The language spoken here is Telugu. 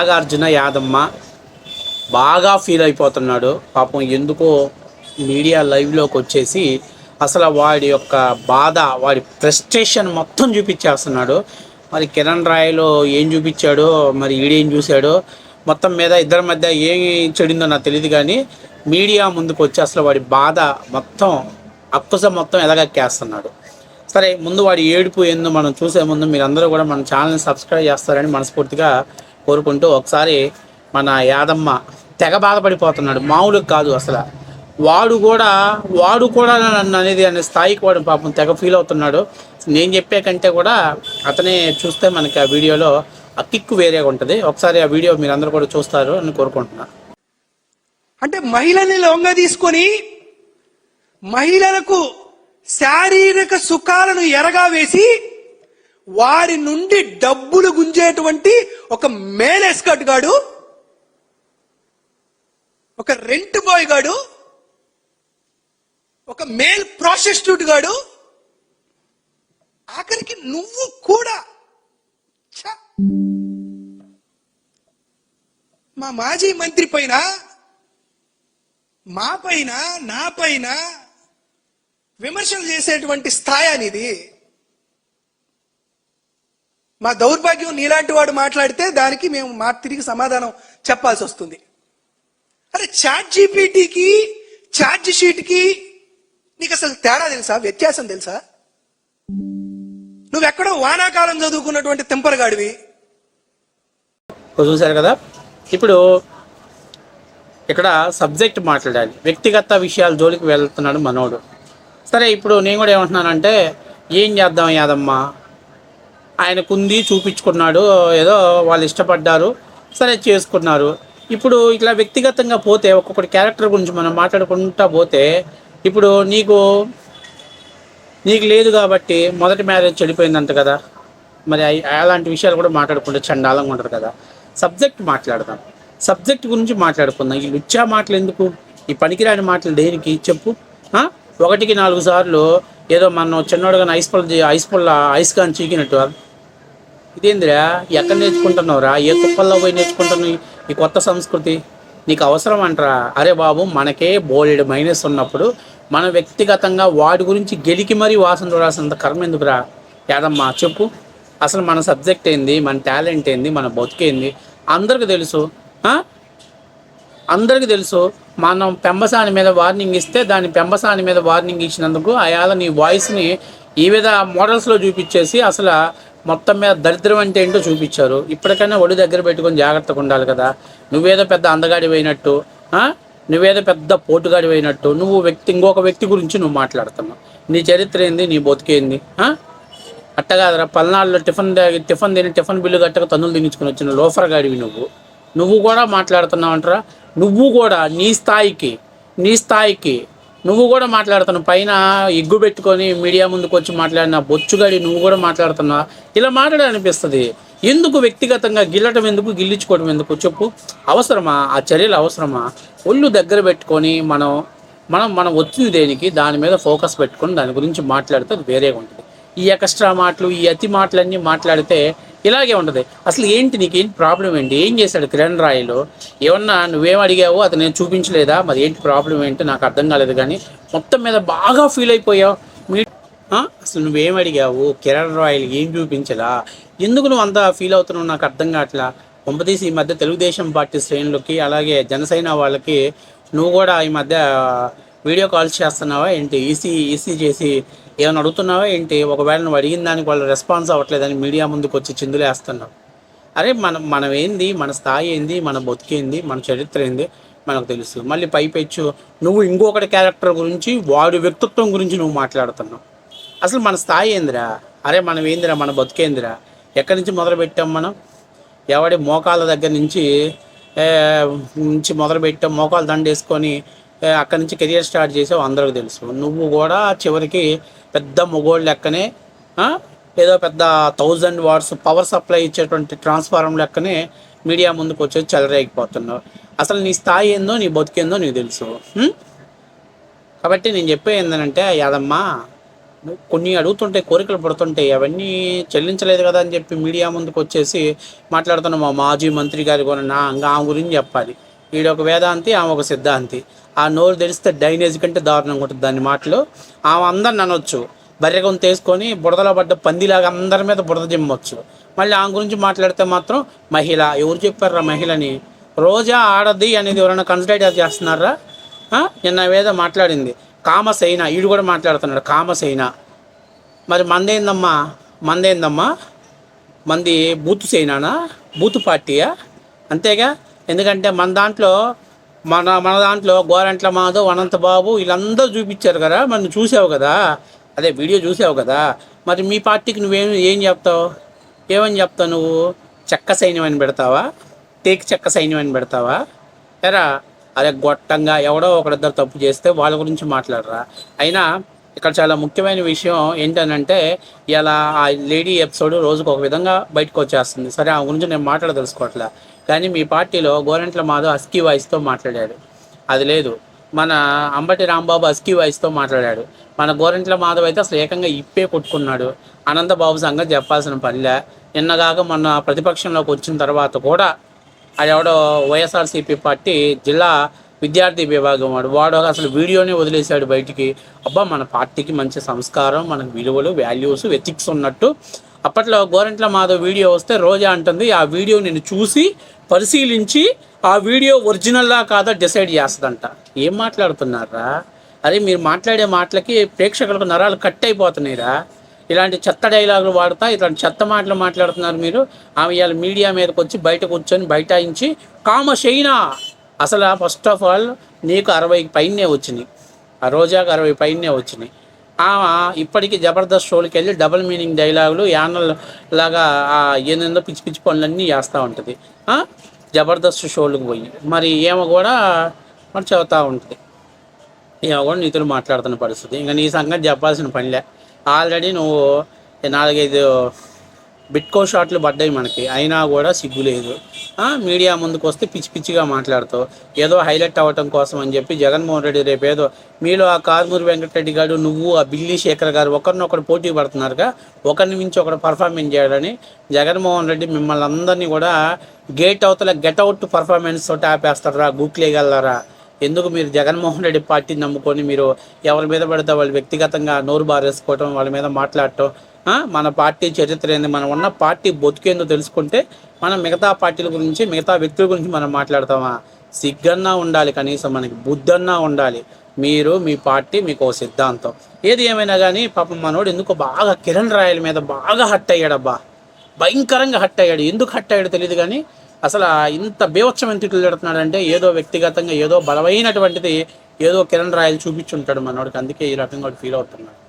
నాగార్జున యాదమ్మ బాగా ఫీల్ అయిపోతున్నాడు. పాపం ఎందుకో మీడియా లైవ్లోకి వచ్చేసి అసలు వాడి యొక్క బాధ వాడి ఫ్రస్ట్రేషన్ మొత్తం చూపించేస్తున్నాడు. మరి కిరణ్ రాయ్లో ఏం చూపించాడో మరి ఈడేం చూశాడో మొత్తం మీద ఇద్దరి మధ్య ఏం చెడిందో నాకు తెలియదు కానీ మీడియా ముందుకు వచ్చి అసలు వాడి బాధ మొత్తం అక్కుస మొత్తం ఎలాగక్కేస్తున్నాడు. సరే ముందు వాడి ఏడుపు ఏందో మనం చూసే ముందు మీరందరూ కూడా మన ఛానల్ని సబ్స్క్రైబ్ చేస్తారని మనస్ఫూర్తిగా కోరుకుంటూ ఒకసారి మన యాదమ్మ తెగ బాధపడిపోతున్నాడు. మామూలు కాదు అసలు. వాడు కూడా వాడు కూడా నన్ను అనేది అనే స్థాయికి వాడు పాపం తెగ ఫీల్ అవుతున్నాడు. నేను చెప్పే కంటే కూడా అతనే చూస్తే మనకి ఆ వీడియోలో ఆ కిక్ వేరేగా ఉంటుంది. ఒకసారి ఆ వీడియో మీరందరూ కూడా చూస్తారు అని కోరుకుంటున్నాను అంటే మహిళని లొంగ తీసుకొని మహిళలకు శారీరక సుఖాలను ఎరగా వేసి వారి నుండి డబ్బులు గుంజేటువంటి ఒక మేల్ ఎస్కట్ గాడు ఒక రెంట్ బాయ్ గాడు ఒక మేల్ ప్రాస్టిట్యూట్ గాడు ఆఖరికి నువ్వు కూడా. మా మాజీ మంత్రి పైన మా పైన నా పైన విమర్శలు చేసేటువంటి స్థాయి అనేది మా దౌర్భాగ్యం నీలాంటి వాడు మాట్లాడితే దానికి మేము మా తిరిగి సమాధానం చెప్పాల్సి వస్తుంది. అరే చాట్ జీపీటీకి ఛార్జ్ షీట్కి నీకు అసలు తేడా తెలుసా? వ్యత్యాసం తెలుసా? నువ్వెక్కడో వానాకాలం చదువుకున్నటువంటి తెంపరగాడివి చూశారు కదా? ఇప్పుడు ఇక్కడ సబ్జెక్ట్ మాట్లాడాలి. వ్యక్తిగత విషయాల జోలికి వెళ్తున్నాడు మనోడు. సరే ఇప్పుడు నేను కూడా ఏమంటున్నానంటే ఏం చేద్దాం యాదమ్మా? ఆయనకుంది చూపించుకున్నాడు ఏదో వాళ్ళు ఇష్టపడ్డారు సరే చేసుకున్నారు. ఇప్పుడు ఇట్లా వ్యక్తిగతంగా పోతే ఒక్కొక్కటి క్యారెక్టర్ గురించి మనం మాట్లాడుకుంటా పోతే ఇప్పుడు నీకు నీకు లేదు కాబట్టి మొదటి మ్యారేజ్ చెడిపోయిందంట కదా. మరి అలాంటి విషయాలు కూడా మాట్లాడుకుంటే చండాలంగా ఉంటారు కదా. సబ్జెక్ట్ మాట్లాడదాం. సబ్జెక్ట్ గురించి మాట్లాడుకుందాం. ఈ లుచ్చా మాటలు ఎందుకు? ఈ పనికిరాని మాటలు దేనికి? చెప్పు. ఒకటికి నాలుగు సార్లు ఏదో మనం చిన్నోడుగా ఐస్ పుల్ల ఐస్ పొల్ల ఐస్ కాని చీకినట్టు. ఇదేందిరా? ఎక్కడ నేర్చుకుంటున్నావురా? ఏ తుప్పల్లో పోయి నేర్చుకుంటున్నావు ఈ- కొత్త సంస్కృతి? నీకు అవసరం అంటరా? అరే బాబు మనకే బోలెడు మైనస్ ఉన్నప్పుడు మన వ్యక్తిగతంగా వాటి గురించి గెలికి మరీ వాసన చూడాల్సినంత కర్మ ఎందుకురా? యాదమ్మా చెప్పు. అసలు మన సబ్జెక్ట్ ఏంది? మన టాలెంట్ ఏంది? మన బతుకేంది అందరికి తెలుసు. అందరికి అందరికీ తెలుసు. మనం పెంబసాని మీద వార్నింగ్ ఇస్తే దాని పెంబసాని మీద వార్నింగ్ ఇచ్చినందుకు అయాల నీ వాయిస్ని ఈ విధ మోడల్స్లో చూపించేసి అసలు మొత్తం మీద దరిద్రం అంటే ఏంటో చూపించారు. ఇప్పటికైనా ఒడి దగ్గర పెట్టుకొని జాగ్రత్తగా ఉండాలి కదా. నువ్వేదో పెద్ద అందగాడి పోయినట్టు నువ్వేదో పెద్ద పోటుగాడి పోయినట్టు నువ్వు వ్యక్తి ఇంకొక వ్యక్తి గురించి నువ్వు మాట్లాడుతున్నావు. నీ చరిత్ర ఏంది? నీ బతికేంది ఆ? అట్టగాదరా పల్నాడులో టిఫిన్ టిఫిన్ తిని టిఫిన్ బిల్లు కట్టక తన్నులు తినించుకుని వచ్చిన లోఫర్ గాడివి నువ్వు. నువ్వు కూడా మాట్లాడుతున్నావు అంటారా నువ్వు కూడా నీ స్థాయికి నీ స్థాయికి నువ్వు కూడా మాట్లాడుతున్నావు. పైన ఎగ్గు పెట్టుకొని మీడియా ముందుకు వచ్చి మాట్లాడిన బొచ్చుగాడి నువ్వు కూడా మాట్లాడుతున్నావు? ఇలా మాట్లాడాలనిపిస్తుంది. ఎందుకు వ్యక్తిగతంగా గిల్లటం ఎందుకు గిల్లించుకోవడం ఎందుకు? చెప్పు. అవసరమా? ఆ చర్యలు అవసరమా? ఒళ్ళు దగ్గర పెట్టుకొని మనం మనం మనం వచ్చింది దేనికి? దాని మీద ఫోకస్ పెట్టుకొని దాని గురించి మాట్లాడితే అది వేరేగా ఉంటుంది. ఈ ఎక్స్ట్రా మాటలు ఈ అతి మాటలన్నీ మాట్లాడితే ఇలాగే ఉంటుంది. అసలు ఏంటి నీకు? ఏంటి ప్రాబ్లం ఏంటి? ఏం చేశాడు కిరణ్ రాయలు? ఏమన్నా నువ్వేం అడిగావు అతను నేను చూపించలేదా? మరి ఏంటి ప్రాబ్లం ఏంటి నాకు అర్థం కాలేదు కానీ మొత్తం మీద బాగా ఫీల్ అయిపోయావు. మీ అసలు నువ్వేం అడిగావు? కిరణ్ రాయలు ఏం చూపించలా? ఎందుకు నువ్వు అంత ఫీల్ అవుతున్నావు నాకు అర్థం కావట్లా? పంపదీసి ఈ మధ్య తెలుగుదేశం పార్టీ శ్రేణులకి అలాగే జనసేన వాళ్ళకి నువ్వు కూడా ఈ మధ్య వీడియో కాల్స్ చేస్తున్నావా ఏంటి? ఈసీ ఈసీ చేసి ఏమైనా అడుగుతున్నావా ఏంటి? ఒకవేళ నువ్వు అడిగిన దానికి వాళ్ళు రెస్పాన్స్ అవ్వట్లేదని మీడియా ముందుకు వచ్చి చిందులేస్తున్నావు అరే మనం మనం ఏంది? మన స్థాయి ఏంది? మన బతికేంది మన చరిత్ర ఏంది? మనకు తెలుసు. మళ్ళీ పైపెచ్చు నువ్వు ఇంకొకటి క్యారెక్టర్ గురించి వాడి వ్యక్తిత్వం గురించి నువ్వు మాట్లాడుతున్నావు. అసలు మన స్థాయి ఏందిరా? అరే మనం ఏందిరా? మన బతికేందిరా ఎక్కడి నుంచి మొదలు పెట్టాం మనం? ఎవడి మోకాళ్ళ దగ్గర నుంచి నుంచి మొదలు పెట్టాం? మోకాలు దండేసుకొని అక్కడి నుంచి కెరియర్ స్టార్ట్ చేసావు అందరికి తెలుసు. నువ్వు కూడా చివరికి పెద్ద మొగోళ్ళు లెక్కనే ఏదో పెద్ద థౌజండ్ వాట్స్ పవర్ సప్లై ఇచ్చేటువంటి ట్రాన్స్ఫార్మర్ లెక్కనే మీడియా ముందుకు వచ్చేసి చెలరేగిపోతున్నావు. అసలు నీ స్థాయి ఏందో నీ బతికేందో నీకు తెలుసు. కాబట్టి నేను చెప్పే ఏంటంటే యాదమ్మ కొన్ని అడుగుతుంటే కోరికలు పడుతుంటాయి అవన్నీ చెల్లించలేదు కదా అని చెప్పి మీడియా ముందుకు వచ్చేసి మాట్లాడుతున్న మా మాజీ మంత్రి గారి కూడా నా ఇంకా ఆమె గురించి చెప్పాలి. ఈడొక వేదాంతి ఆమె ఒక సిద్ధాంతి. ఆ నోరు తెరిస్తే డైనేజ్ కంటే దారుణంగా ఉంటుంది దాని మాటలు. ఆమె అందరిని అనొచ్చు. బర్రెగం తీసుకొని బురదలో పడ్డ పందిలాగా అందరి మీద బురద జిమ్మొచ్చు మళ్ళీ ఆమె గురించి మాట్లాడితే మాత్రం మహిళ ఎవరు చెప్పారా మహిళని? రోజా ఆడది అనేది ఎవరైనా కన్సిడర్ చేస్తున్నారా? నిన్న వేద మాట్లాడింది. కామసైన ఈడు కూడా మాట్లాడుతున్నాడు. కామసైన. మరి మందేందమ్మా? మందేందమ్మా? మంది బూతు సైనానా? బూతు పార్టీయా? అంతేగా? ఎందుకంటే మన దాంట్లో మన మన దాంట్లో గోరంట్ల మాధవ్ అనంత బాబు వీళ్ళందరూ చూపించారు కదా. మనం చూసావు కదా? అదే వీడియో చూసావు కదా? మరి మీ పార్టీకి నువ్వేం ఏం చెప్తావు? ఏమని చెప్తావు నువ్వు? చెక్క సైన్యం అని పెడతావా? టేక్ చెక్క సైన్యం అని పెడతావా? ఎరా అదే గొట్టంగా ఎవడో ఒకరిద్దరు తప్పు చేస్తే వాళ్ళ గురించి మాట్లాడరా. అయినా ఇక్కడ చాలా ముఖ్యమైన విషయం ఏంటనంటే ఇలా ఆ లేడీ ఎపిసోడ్ రోజుకు ఒక విధంగా బయటకు వచ్చేస్తుంది సరే ఆ గురించి నేను మాట్లాడదలుచుకోవట్లే. కానీ మీ పార్టీలో గోరంట్ల మాధవ్ అస్కీ వాయిస్తో మాట్లాడాడు. అది లేదు. మన అంబటి రాంబాబు అస్కీ వాయిస్తో మాట్లాడాడు. మన గోరంట్ల మాధవ్ అయితే అసలు ఏకంగా ఇప్పే కొట్టుకున్నాడు. అనంతబాబు సంగతి చెప్పాల్సిన పనిలే నిన్నగాక మొన్న ప్రతిపక్షంలోకి వచ్చిన తర్వాత కూడా అది ఎవడో వైఎస్ఆర్సీపీ పార్టీ జిల్లా విద్యార్థి విభాగం వాడు. వాడు అసలు వీడియోనే వదిలేశాడు బయటికి. అబ్బా మన పార్టీకి మంచి సంస్కారం మనకు విలువలు వాల్యూస్ ఎథిక్స్ ఉన్నట్టు. అప్పట్లో గోరంట్ల మాధవ్ వీడియో వస్తే రోజా అంటుంది ఆ వీడియో నేను చూసి పరిశీలించి ఆ వీడియో ఒరిజినల్లా కాదా డిసైడ్ చేస్తుందంట. ఏం మాట్లాడుతున్నారా? అరే మీరు మాట్లాడే మాటలకి ప్రేక్షకులకు నరాలు కట్ అయిపోతున్నాయిరా. ఇలాంటి చెత్త డైలాగులు వాడుతా ఇలాంటి చెత్త మాటలు మాట్లాడుతున్నారు మీరు. ఆమె ఇవాళ మీడియా మీదకి వచ్చి బయట కూర్చొని బైఠాయించి కామశైనా అసలు ఫస్ట్ ఆఫ్ ఆల్ నీకు అరవై పైనే వచ్చినాయి. ఆ రోజాకు అరవై పైనే వచ్చినాయి. ఆమె ఇప్పటికీ జబర్దస్త్ షోలకి వెళ్ళి డబుల్ మీనింగ్ డైలాగులు యానల్ లాగా ఆ ఏందో పిచ్చి పిచ్చి పనులన్నీ చేస్తూ ఉంటుంది. జబర్దస్త్ షోలకు పోయి. మరి ఏమో కూడా మరి చెబుతూ ఉంటుంది. ఏమో కూడా నీతులు మాట్లాడుతున్న పరిస్థితి. ఇంకా నీ సంగతి చెప్పాల్సిన పనిలే. ఆల్రెడీ నువ్వు నాలుగైదు బిట్కో షాట్లు పడ్డాయి మనకి. అయినా కూడా సిగ్గు లేదు. మీడియా ముందుకు వస్తే పిచ్చి పిచ్చిగా మాట్లాడుతావు. ఏదో హైలైట్ అవ్వటం కోసం అని చెప్పి జగన్మోహన్ రెడ్డి రేపు ఏదో మీలో ఆ కారుమూరి వెంకటరెడ్డి గారు నువ్వు ఆ బిల్లి శేఖర్ గారు ఒకరినొకరు పోటీ పడుతున్నారుగా. ఒకరిని మించి ఒకరు పర్ఫార్మెన్స్ చేయాలని జగన్మోహన్ రెడ్డి మిమ్మల్ని అందరినీ కూడా గేట్ అవతల గెట్ అవుట్ పర్ఫార్మెన్స్ తోటి ఆపేస్తారా గుక్లేయగలరా ఎందుకు మీరు జగన్మోహన్ రెడ్డి పార్టీని నమ్ముకొని మీరు ఎవరి మీద పడితే వాళ్ళు వ్యక్తిగతంగా నోరు బారేసుకోవటం వాళ్ళ మీద మాట్లాడటం మన పార్టీ చరిత్ర ఏంది? మనం ఉన్న పార్టీ బతుకేందో తెలుసుకుంటే మనం మిగతా పార్టీల గురించి మిగతా వ్యక్తుల గురించి మనం మాట్లాడతామా? సిగ్గన్నా ఉండాలి కనీసం మనకి బుద్ధన్నా ఉండాలి. మీరు మీ పార్టీ మీకు ఓ సిద్ధాంతం. ఏది ఏమైనా కానీ పాపం మనోడు ఎందుకు బాగా కిరణ్ రాయల మీద బాగా హట్ అయ్యాడబ్బా. భయంకరంగా హట్ అయ్యాడు. ఎందుకు హట్ అయ్యాడో తెలియదు కానీ అసలు ఆ ఇంత బీభత్సమైన తిట్లు పెడుతున్నాడంటే ఏదో వ్యక్తిగతంగా ఏదో బలమైనటువంటిది ఏదో కిరణ్ రాయలు చూపించుంటాడు మనోడికి. అందుకే ఈ రకంగా ఫీల్ అవుతున్నాడు.